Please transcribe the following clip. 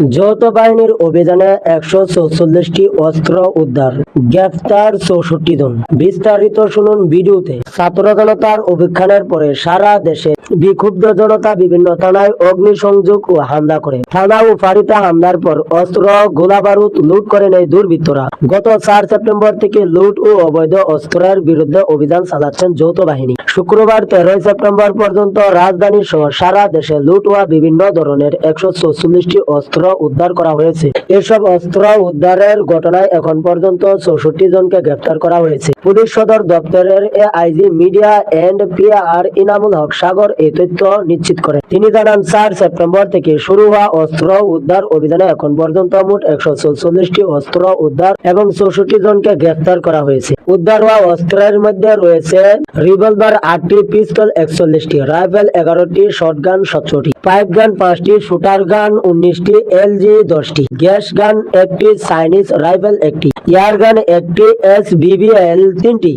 যৌথ বাহিনীর অভিযানে একশো চৌচল্লিশটি অস্ত্র উদ্ধার। গ্রেফতার চৌষট্টি জন। বিস্তারিত শুনুন ভিডিওতে। ছাত্র জনতার অভিযানের পরে সারা দেশে বিক্ষুব্ধ জনতা বিভিন্ন থানায় অগ্নিসংযোগ ও হামলা করে। থানা ও ফাঁড়িতে হামলার পর অস্ত্র গোলা বারুদ লুট করে নেয় দুর্বৃত্তরা। গত চার সেপ্টেম্বর থেকে লুট ও অবৈধ অস্ত্রের বিরুদ্ধে অভিযান চালাচ্ছেন যৌথ বাহিনী। শুক্রবার তেরোই সেপ্টেম্বর পর্যন্ত রাজধানী সহ সারা দেশে লুট হওয়া বিভিন্ন ধরনের একশো চৌচল্লিশটি অস্ত্র উদ্ধার করা হয়েছে। এসব অস্ত্র উদ্ধারের ঘটনায় এখন পর্যন্ত চৌষট্টি জনকে গ্রেফতার করা হয়েছে। পুলিশ সদর দপ্তরের AIG media and PR Inamul Haq Sagar এই তথ্য নিশ্চিত করেন তিনি জানান, চার সেপ্টেম্বর থেকে শুরু হওয়া অস্ত্র উদ্ধার অভিযানে এখন পর্যন্ত মোট একশো চৌচল্লিশটি অস্ত্র উদ্ধার এবং চৌষট্টি জনকে গ্রেফতার করা হয়েছে। উদ্ধার হওয়া অস্ত্রের মধ্যে রয়েছে রিভলভার আটটি পিস্তল, একচল্লিশটি রাইফেল এগারোটি শটগান সতেরোটি পাইপ গান, পাঁচটি শুটার গান উনিশটি এলজি দশটি গ্যাস গান, একটি চাইনিজ রাইফেল একটি এয়ার গান, একটি এস বিবিএল তিনটি